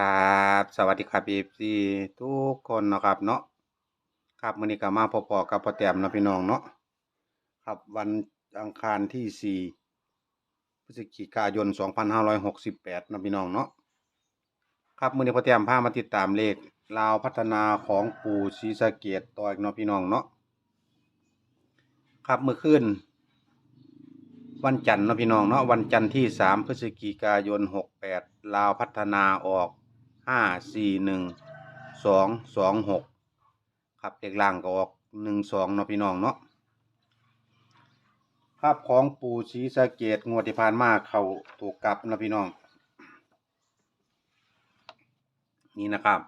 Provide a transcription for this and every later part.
ครับ สวัสดีครับ FC ทุกคนนะครับเนาะครับมื้อนี้ก็มาพบๆกับพ่อแต้มนะพี่น้องเนาะครับวันอังคารที่ 4 พฤศจิกายน 2568เนาะพี่น้องเนาะครับมือนี้พ่อแต้มพามาติดตามเลขลาวพัฒนาของปู่ศรีสะเกษต่ออีกเนาะพี่น้องเนาะครับเมื่อคืนวันจันทร์นะพี่น้องเนาะวันจันทร์ที่ 3 พฤศจิกายน 68 ลาวพัฒนาออก ห้าสี่หนึ่งสองสองหกครับเลขล่างก็ออกหนึ่งสองเนาะพี่น้องเนาะภาพของปู่ศรีสะเกดงวดที่ผ่านมาเขาถูกกลับนะพี่น้อง นี่นะครับ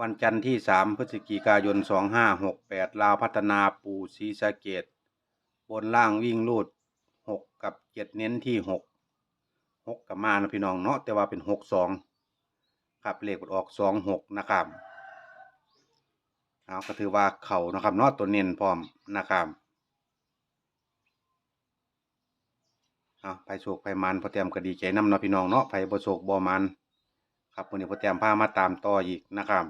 วันจันทร์ที่สามพฤศจิกายนสองห้าหกแปดลาวพัฒนาปู่ศรีสะเกดบนล่างวิ่งรูดหกกับเจ็ดเน้นที่หกหกกับมานะพี่น้องเนาะแต่ว่าเป็นหกสอง ครับเลขออกสองหกนะครับเอาก็ถือว่าเข่านะครับเนาะตัวเน้นพร้อมนะครับเอาไปโศกไปมันพอเตรียมก็ดีใจน้ำเนาะพี่น้องเนาะไปบ่โศกบ่มันครับวันนี้พอเตรียมผ้ามาตามต่ออีกนะครับ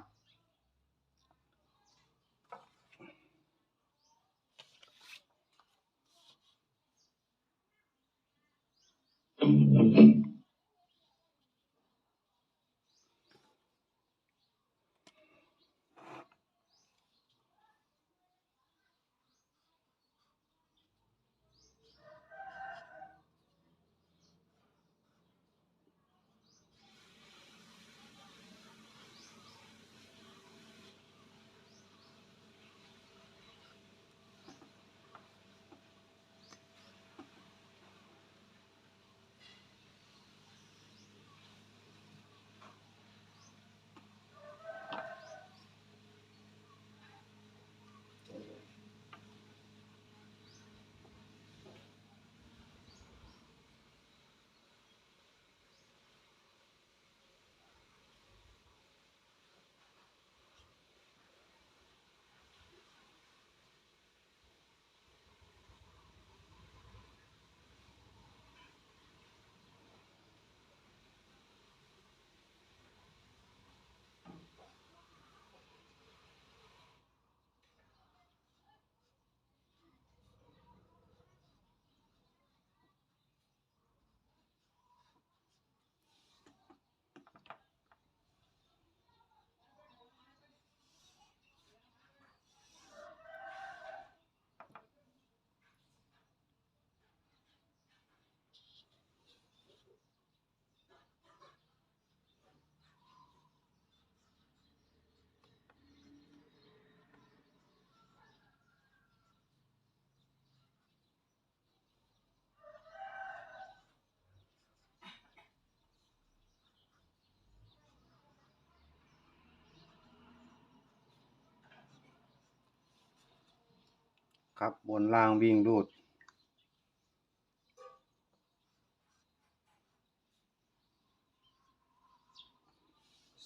ครับบนล่างวิ่งรูด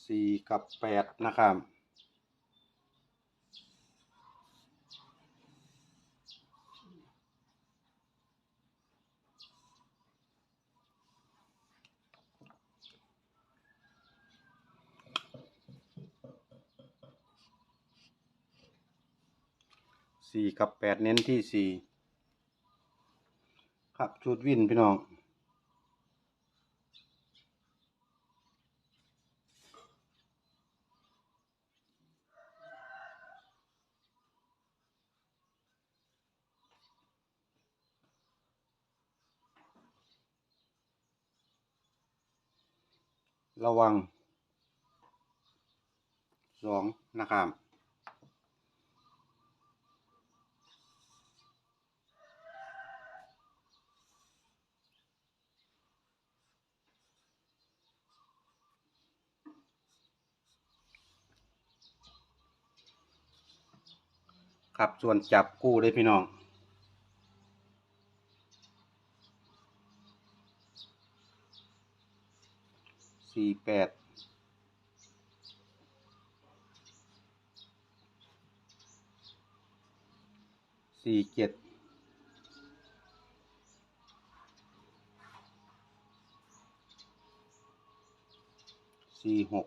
สี่กับแปดนะครับ สี่กับแปดเน้นที่สี่ครับชุดวินพี่น้องระวังสองนะครับ ครับส่วนจับกู้ได้พี่น้องสี่แปดสี่เจ็ดสี่หก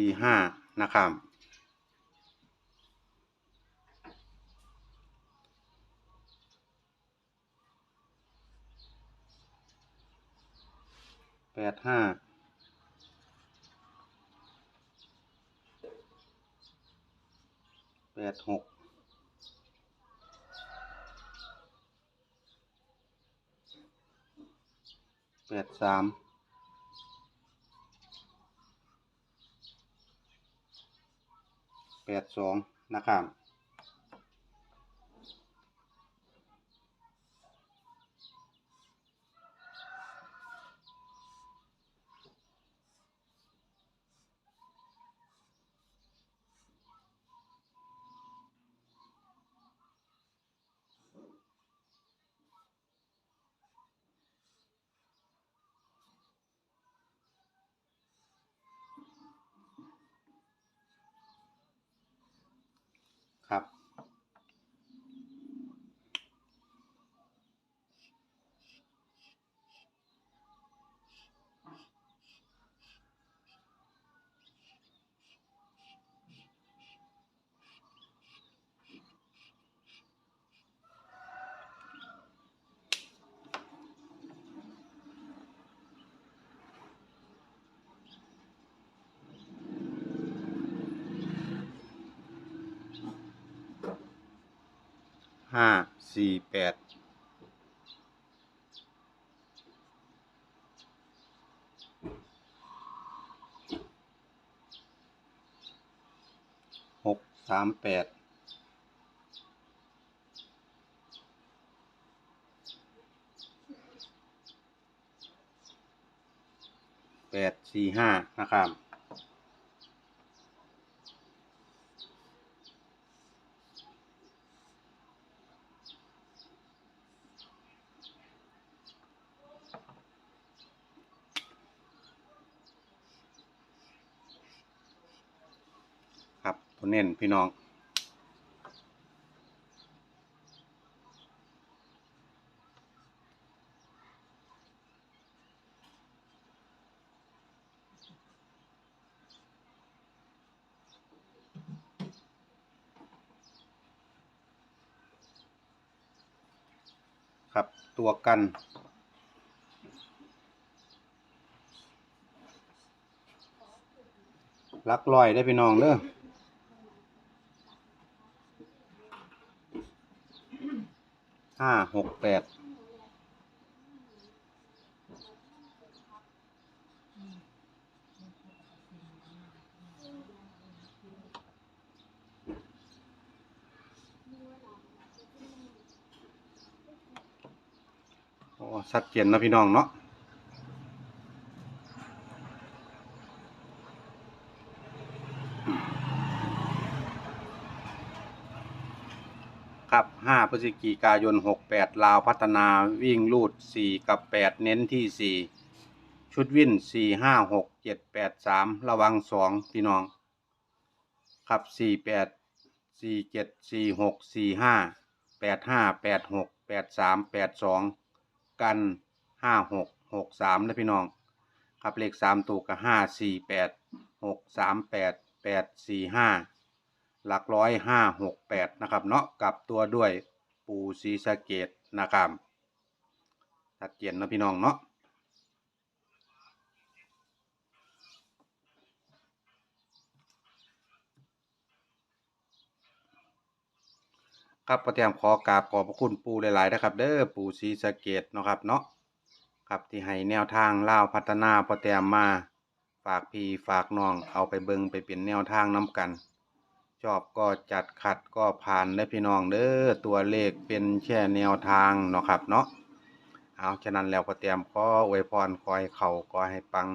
สี่ห้านะครับแปดห้าแปดหกแปดสาม แปดสองนะครับ ห้าสี่แปดหกสามแปดแปดสี่ห้านะครับ ครับ ตัวเน้นพี่น้อง ครับตัวกันลักลอยได้พี่น้องเด้อ ห้าหกแปดโอ้ชัดเจนเนะพี่น้องเนาะ 5พฤศจิกายน 68 ลาวพัฒนาวิ่งลูด 4 กับ 8 เน้นที่ 4 ชุดวิ่น 4 5 6 7 8 3 ระวัง 2 พี่น้องครับ 4 8 4 7 4 6 4 5 8 5 8 6 8 3 8 2 กัน 5 6 6 3 นะพี่น้องครับเลข 3 ตัวก็5 4 8 6 3 8 8 4 5 หลักร้อยห้าหกแปดนะครับเนาะกลับตัวด้วยปูซีสะเกตนะครับชัดเจนเนาะพี่น้องเนาะครับประเตรียมขอกราบขอบพระคุณปูหลายๆนะครับ เด้อปูซีสะเกตเนาะครับเนาะครับที่ให้แนวทางเล่าพัฒนาประเตรียมมา ฝากพี่ฝากน้องเอาไปเบิงไปเป็นแนวทางน้ำกัน ชอบก็จัดขัดก็ผ่านได้พี่น้องเด้อตัวเลขเป็นแค่แนวทางเนาะครับเนาะเอาฉะนั้นแล้วพอเตรียมขออวยพรขอให้เขาขอให้ปัง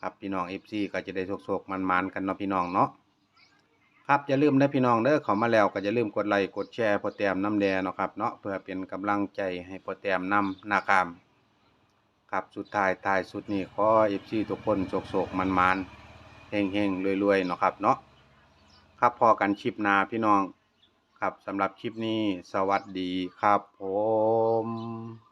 ครับพี่น้องเอฟซีก็จะได้โชคๆมันๆกันเนาะพี่น้องเนาะครับอย่าลืมได้อพี่น้องเด้อเขามาแล้วก็อย่าลืมกดไลค์กดแชร์พอเตรียมน้ำแดงเนาะครับเนาะเพื่อเป็นกำลังใจให้พอเตรียมนำนะครับครับสุดท้ายท้ายสุดนี้ขอเอฟซีทุกคนโชคๆมันๆเฮงๆรวยๆเนาะครับเนาะ ครับพอกันคลิปนาพี่น้อง ครับสำหรับคลิปนี้สวัสดีครับผม